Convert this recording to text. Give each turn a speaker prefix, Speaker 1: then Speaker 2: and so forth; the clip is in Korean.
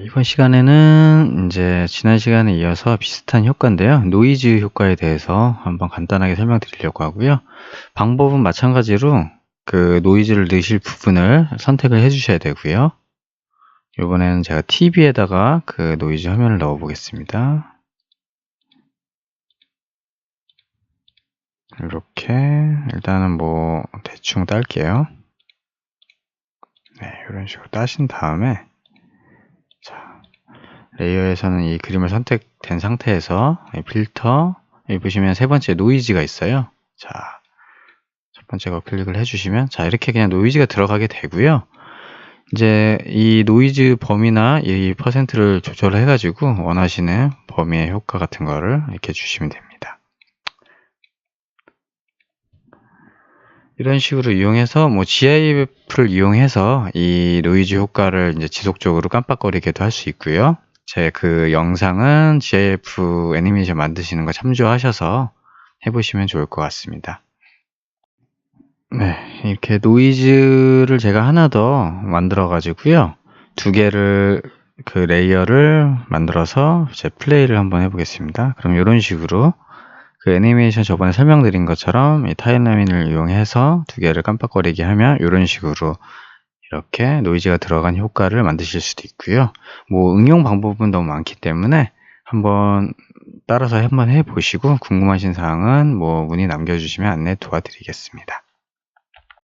Speaker 1: 이번 시간에는 이제 지난 시간에 이어서 비슷한 효과인데요. 노이즈 효과에 대해서 한번 간단하게 설명드리려고 하고요. 방법은 마찬가지로 그 노이즈를 넣으실 부분을 선택을 해 주셔야 되고요. 이번에는 제가 TV에다가 그 노이즈 화면을 넣어 보겠습니다. 이렇게 일단은 뭐 대충 딸게요. 네, 이런 식으로 따신 다음에 자, 레이어에서는 이 그림을 선택된 상태에서 이 필터 여기 보시면 세 번째 노이즈가 있어요. 자, 첫 번째 거 클릭을 해주시면 자 이렇게 그냥 노이즈가 들어가게 되고요. 이제 이 노이즈 범위나 이 퍼센트를 조절을 해가지고 원하시는 범위의 효과 같은 거를 이렇게 주시면 됩니다. 이런 식으로 이용해서 뭐 GIF를 이용해서 이 노이즈 효과를 이제 지속적으로 깜빡거리게도 할 수 있고요. 제 그 영상은 GIF 애니메이션 만드시는 거 참조하셔서 해보시면 좋을 것 같습니다. 네, 이렇게 노이즈를 제가 하나 더 만들어 가지고요. 두 개를 그 레이어를 만들어서 제 플레이를 한번 해보겠습니다. 그럼 이런 식으로 그 애니메이션 저번에 설명드린 것처럼 이 타임라인을 이용해서 두 개를 깜빡거리게 하면 이런 식으로 이렇게 노이즈가 들어간 효과를 만드실 수도 있고요. 뭐 응용 방법은 너무 많기 때문에 한번 따라서 한번 해보시고 궁금하신 사항은 뭐 문의 남겨주시면 안내 도와드리겠습니다.